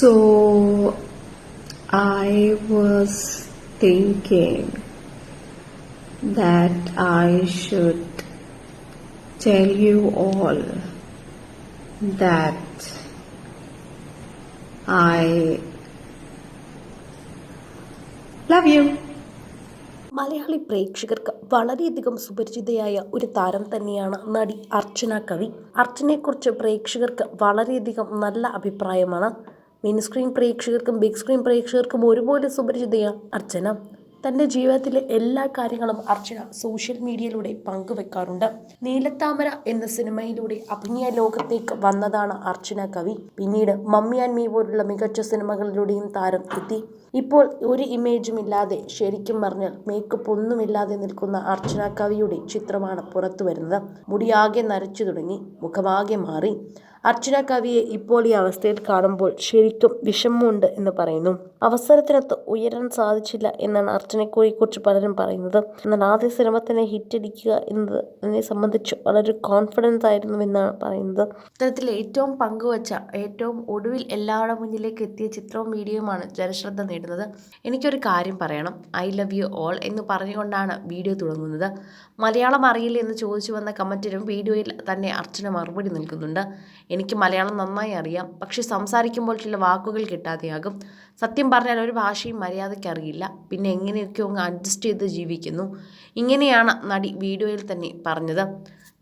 So I was thinking that I should tell you all that I love you. Malayali പ്രേക്ഷകർക്ക് വളരെയധികം സുപരിചിതയായ ഒരു താരം തന്നെയാണ് നടി അർച്ചന കവി അർച്ചനയെക്കുറിച്ച് പ്രേക്ഷകർക്ക് വളരെയധികം നല്ല അഭിപ്രായമാണ് മിനി സ്ക്രീൻ പ്രേക്ഷകർക്കും ബിഗ് സ്ക്രീൻ പ്രേക്ഷകർക്കും ഒരുപോലെ സുപരിചിതയാണ് അർച്ചന. തന്റെ ജീവിതത്തിലെ എല്ലാ കാര്യങ്ങളും അർച്ചന സോഷ്യൽ മീഡിയയിലൂടെ പങ്കുവെക്കാറുണ്ട്. നീലത്താമര എന്ന സിനിമയിലൂടെ അഭിനയ ലോകത്തേക്ക് വന്നതാണ് അർച്ചന കവി. പിന്നീട് മമ്മി ആൻഡ് മീ പോലുള്ള മികച്ച സിനിമകളിലൂടെയും താരം എത്തി. ഇപ്പോൾ ഒരു ഇമേജും ഇല്ലാതെ ശരിക്കും പറഞ്ഞാൽ മേക്കപ്പ് ഒന്നുമില്ലാതെ നിൽക്കുന്ന അർച്ചന കവിയുടെ ചിത്രമാണ് പുറത്തു വരുന്നത് മുടിയാകെ നരച്ചു തുടങ്ങി മുഖമാകെ മാറി. അർച്ചന കവിയെ ഇപ്പോൾ ഈ അവസ്ഥയിൽ കാണുമ്പോൾ ശരിക്കും വിഷമമുണ്ട് എന്ന് പറയുന്നു. അവസരത്തിനൊത്ത് ഉയരാൻ സാധിച്ചില്ല എന്നാണ് അർച്ചനയെക്കുറിച്ച് പലരും പറയുന്നത്. എന്നാൽ ആദ്യ സിനിമ തന്നെ ഹിറ്റടിക്കുക എന്നത് എന്നെ സംബന്ധിച്ച് വളരെ കോൺഫിഡൻസ് ആയിരുന്നു എന്നാണ് പറയുന്നത്. ഇത്തരത്തിൽ ഏറ്റവും പങ്കുവച്ച ഏറ്റവും ഒടുവിൽ എല്ലാവരുടെ മുന്നിലേക്ക് എത്തിയ ചിത്രവും വീഡിയോയുമാണ് ജനശ്രദ്ധ നേടുന്നത്. എനിക്കൊരു കാര്യം പറയണം. ഐ ലവ് യു ഓൾ എന്ന് പറഞ്ഞുകൊണ്ടാണ് വീഡിയോ തുടങ്ങുന്നത്. മലയാളം അറിയില്ല എന്ന് ചോദിച്ചു വന്ന കമന്റിനും വീഡിയോയിൽ തന്നെ അർച്ചന മറുപടി നൽകുന്നുണ്ട്. എനിക്ക് മലയാളം നന്നായി അറിയാം. പക്ഷേ സംസാരിക്കുമ്പോൾ ചില വാക്കുകൾ കിട്ടാതെയാകും. സത്യം പറഞ്ഞാൽ ഒരു ഭാഷയും മര്യാദയ്ക്ക് അറിയില്ല. പിന്നെ എങ്ങനെയൊക്കെയോ അങ്ങ് അഡ്ജസ്റ്റ് ചെയ്ത് ജീവിക്കുന്നു. ഇങ്ങനെയാണ് നടി വീഡിയോയിൽ തന്നെ പറഞ്ഞത്.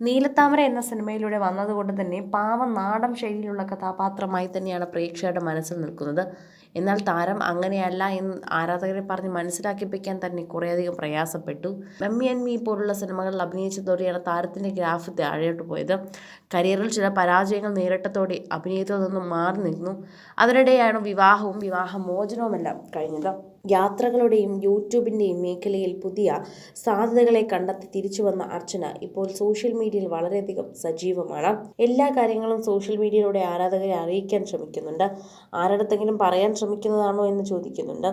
നീലത്താമര എന്ന സിനിമയിലൂടെ വന്നതുകൊണ്ട് തന്നെ പാവ നാടൻ ശൈലിയിലുള്ള കഥാപാത്രമായി തന്നെയാണ് പ്രേക്ഷകരുടെ മനസ്സിൽ നിൽക്കുന്നത്. എന്നാൽ താരം അങ്ങനെയല്ല എന്ന് ആരാധകരെ പറഞ്ഞ് മനസ്സിലാക്കിപ്പിക്കാൻ തന്നെ കുറേയധികം പ്രയാസപ്പെട്ടു. മമ്മി ആൻഡ് മീ പോലുള്ള സിനിമകളിൽ അഭിനയിച്ചതോടെയാണ് താരത്തിന്റെ ഗ്രാഫ് താഴോട്ട് പോയത്. കരിയറിൽ ചില പരാജയങ്ങൾ നേരിട്ടതോടെ അഭിനയത്തിൽ നിന്നും മാറി നിന്നു. അതിനിടെയാണ് വിവാഹവും വിവാഹമോചനവുമെല്ലാം കഴിഞ്ഞത്. യാത്രകളുടെയും യൂട്യൂബിന്റെയും മേഖലയിൽ പുതിയ സാധ്യതകളെ കണ്ടെത്തി തിരിച്ചു വന്ന അർച്ചന ഇപ്പോൾ സോഷ്യൽ മീഡിയയിൽ വളരെയധികം സജീവമാണ്. എല്ലാ കാര്യങ്ങളും സോഷ്യൽ മീഡിയയിലൂടെ ആരാധകരെ അറിയിക്കാൻ ശ്രമിക്കുന്നുണ്ട്. ആരടുത്തെങ്കിലും പറയാൻ ശ്രമിക്കുന്നതാണോ എന്ന് ചോദിക്കുന്നുണ്ട്.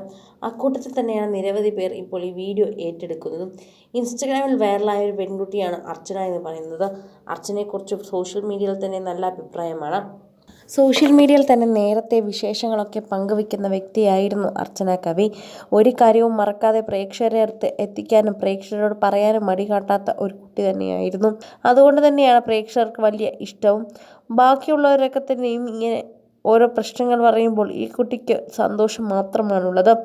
അക്കൂട്ടത്തിൽ തന്നെയാണ് നിരവധി പേർ ഇപ്പോൾ ഈ വീഡിയോ ഏറ്റെടുക്കുന്നതും. ഇൻസ്റ്റഗ്രാമിൽ വൈറലായ ഒരു പെൺകുട്ടിയാണ് അർച്ചന എന്ന് പറയുന്നത്. അർച്ചനയെക്കുറിച്ച് സോഷ്യൽ മീഡിയയിൽ തന്നെ നല്ല അഭിപ്രായമാണ്. സോഷ്യൽ മീഡിയയിൽ തന്നെ നേരത്തെ വിശേഷങ്ങളൊക്കെ പങ്കുവെക്കുന്ന വ്യക്തിയായിരുന്നു അർച്ചന കവി. ഒരു കാര്യവും മറക്കാതെ പ്രേക്ഷകരെ അടുത്ത് എത്തിക്കാനും പ്രേക്ഷകരോട് പറയാനും മടി കാട്ടാത്ത ഒരു കുട്ടി തന്നെയായിരുന്നു. അതുകൊണ്ട് തന്നെയാണ് പ്രേക്ഷകർക്ക് വലിയ ഇഷ്ടവും. ബാക്കിയുള്ളവരൊക്കെ തന്നെയും ഇങ്ങനെ ഓരോ പ്രശ്നങ്ങൾ പറയുമ്പോൾ ഈ കുട്ടിക്ക് സന്തോഷം മാത്രമാണുള്ളത്.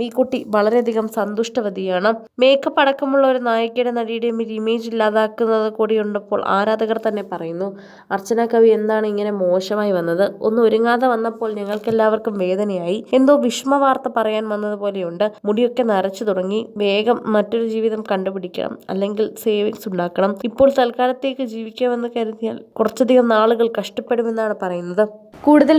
ഈ കുട്ടി വളരെയധികം സന്തുഷ്ടവതിയാണ്. മേക്കപ്പ് അടക്കമുള്ള ഒരു നായികയുടെ നടിയുടെ ഒരു ഇമേജ് ഇല്ലാതാക്കുന്നത് കൂടിയുണ്ടപ്പോൾ ആരാധകർ തന്നെ പറയുന്നു അർച്ചന കവി എന്താണ് ഇങ്ങനെ മോശമായി വന്നത്? ഒന്ന് ഒരുങ്ങാതെ വന്നപ്പോൾ ഞങ്ങൾക്കെല്ലാവർക്കും വേദനയായി. എന്തോ വിഷമ വാർത്ത പറയാൻ വന്നതുപോലെയുണ്ട്. മുടിയൊക്കെ നരച്ചു തുടങ്ങി. വേഗം മറ്റൊരു ജീവിതം കണ്ടുപിടിക്കണം. അല്ലെങ്കിൽ സേവിങ്സ് ഉണ്ടാക്കണം. ഇപ്പോൾ തൽക്കാലത്തേക്ക് ജീവിക്കാമെന്ന് കരുതിയാൽ കുറച്ചധികം നാളുകൾ കഷ്ടപ്പെടുമെന്നാണ് പറയുന്നത്. കൂടുതൽ